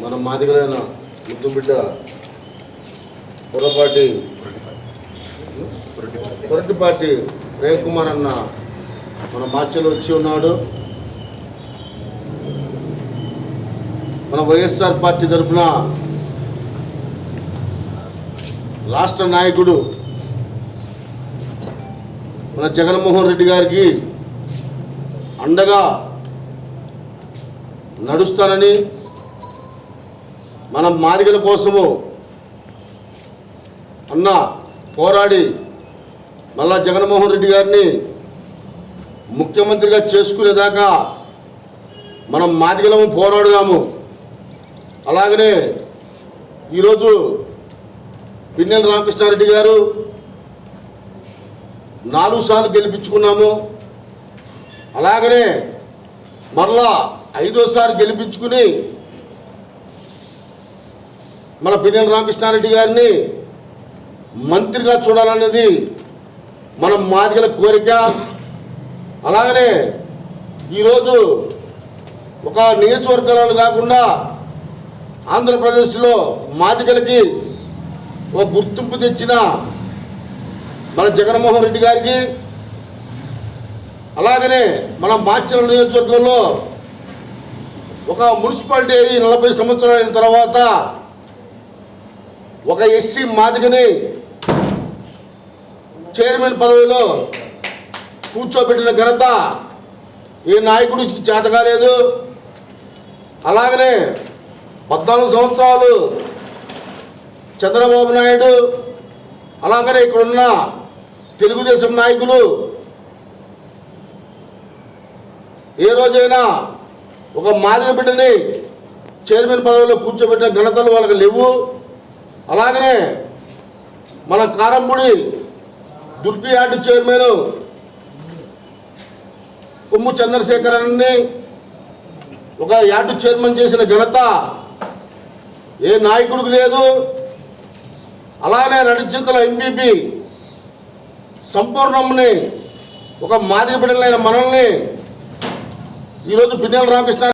మన మాదిగలైన ముద్దు బిడ్డ పొరపాటి పొరటిపాటి ప్రేమ్ కుమార్ అన్న మన మార్చలు వచ్చి ఉన్నాడు. మన వైఎస్ఆర్ పార్టీ తరఫున రాష్ట్ర నాయకుడు మన జగన్మోహన్ రెడ్డి గారికి అండగా నడుస్తానని మన మాదిగల కోసము అన్న పోరాడి మళ్ళా జగన్మోహన్ రెడ్డి గారిని ముఖ్యమంత్రిగా చేసుకునేదాకా మనం మాదిగలము పోరాడుదాము అలాగనే ఈరోజు పిన్నెల రామకృష్ణారెడ్డి గారు నాలుగు సార్లు గెలిపించుకున్నాము. అలాగనే మరలా ఐదోసారి గెలిపించుకుని మన పిన్నెల రామకృష్ణారెడ్డి గారిని మంత్రిగా చూడాలన్నది మన మాదిగల కోరిక. అలాగనే ఈరోజు ఒక నియోజకవర్గాలను కాకుండా ఆంధ్రప్రదేశ్లో మాదిగలకి ఒక గుర్తింపు తెచ్చిన మన జగన్మోహన్ రెడ్డి గారికి అలాగనే మన మాచల నియోజకవర్గంలో ఒక మున్సిపాలిటీ అయ్యి నలభై సంవత్సరాలు అయిన తర్వాత ఒక ఎస్సీ మాదిగని చైర్మన్ పదవిలో కూర్చోబెట్టిన ఘనత ఏ నాయకుడు చేత కాలేదు. అలాగనే పద్నాలుగు సంవత్సరాలు చంద్రబాబు నాయుడు అలాగనే ఇక్కడున్న తెలుగుదేశం నాయకులు ఏ రోజైనా ఒక మాదిరి బిడ్డని చైర్మన్ పదవిలో కూర్చోబెట్టిన ఘనతలు వాళ్ళకి లేవు. అలాగనే మన కారంపూడి దుర్గి యార్డు చైర్మన్ కొమ్ము చంద్రశేఖరన్ని ఒక యార్డు చైర్మన్ చేసిన ఘనత ఏ నాయకుడికి లేదు. అలానే నడిచింతల ఎంపీపీ సంపూర్ణంని ఒక మాదిరి బిడ్డలైన మనల్ని ఈరోజు పిన్నెల రామకృష్ణ